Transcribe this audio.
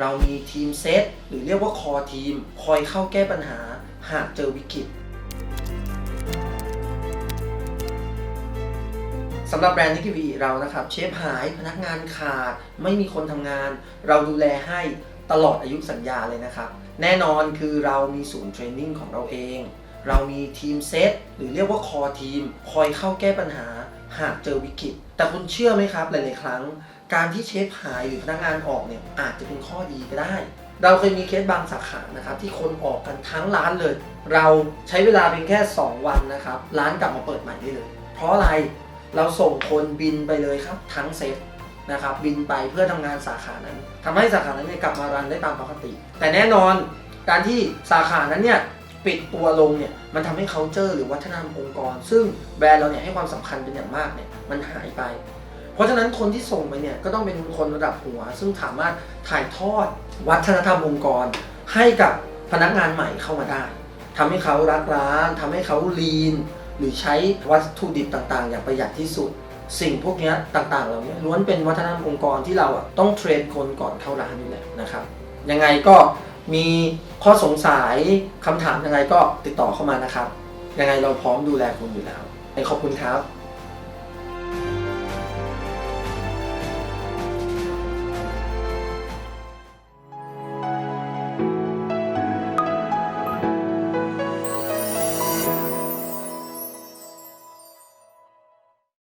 เรามีทีมเซตหรือเรียกว่าคอทีม คอยเข้าแก้ปัญหาหากเจอวิกฤตสำหรับแบรนด์นิกิวีเรานะครับ เชฟหายพนักงานขาด ไม่มีคนทำงาน เราดูแลให้ตลอดอายุสัญญาเลยนะครับ แน่นอนคือเรามีศูนย์เทรนนิ่งของเราเอง เรามีทีมเซตหรือเรียกว่าคอทีม คอยเข้าแก้ปัญหาหากเจอวิกฤต แต่คุณเชื่อไหมครับ หลาย ๆ ครั้ง การที่เชฟหายหรือพนักงานออกเนี่ยอาจจะเป็นข้อดีก็ได้ เราเคยมีเคสบางสาขานะครับที่คนออกกันทั้งร้านเลย เราใช้เวลาเพียงแค่ 2 วันนะครับ ร้านกลับมาเปิดใหม่ได้เลย เพราะอะไรเราส่งคนบินไปเลยครับทั้งเซตนะครับบินไปเพื่อทำงานสาขานั้นทำให้สาขานั้นเนี่ยกลับมารันได้ตามปกติ แต่แน่นอนการที่สาขานั้นเนี่ยปิดตัวลงเนี่ยมันทำให้ culture หรือวัฒนธรรมองค์กร ซึ่งแบรนด์เราเนี่ยให้ความสำคัญเป็นอย่างมากเนี่ยมันหายไป เพราะฉะนั้นคนที่ส่งไปเนี่ยก็ต้องเป็นคนระดับหัว ซึ่งสามารถถ่ายทอดวัฒนธรรมองค์กร ให้กับพนักงานใหม่เข้ามาได้ทำให้เขารักร้านทำให้เขาลีน หรือใช้วัตถุดิบต่างๆ อย่างประหยัดที่สุด สิ่งพวกนี้ต่างๆ เหล่านี้ล้วนเป็นวัฒนธรรมองค์กรที่เราอะต้องเทรนคนก่อนเข้าร้านอยู่แล้วนะครับ ยังไงก็มีข้อสงสัยคำถามยังไงก็ติดต่อเข้ามานะครับ ยังไงเราพร้อมดูแลคุณอยู่แล้วขอบคุณครับ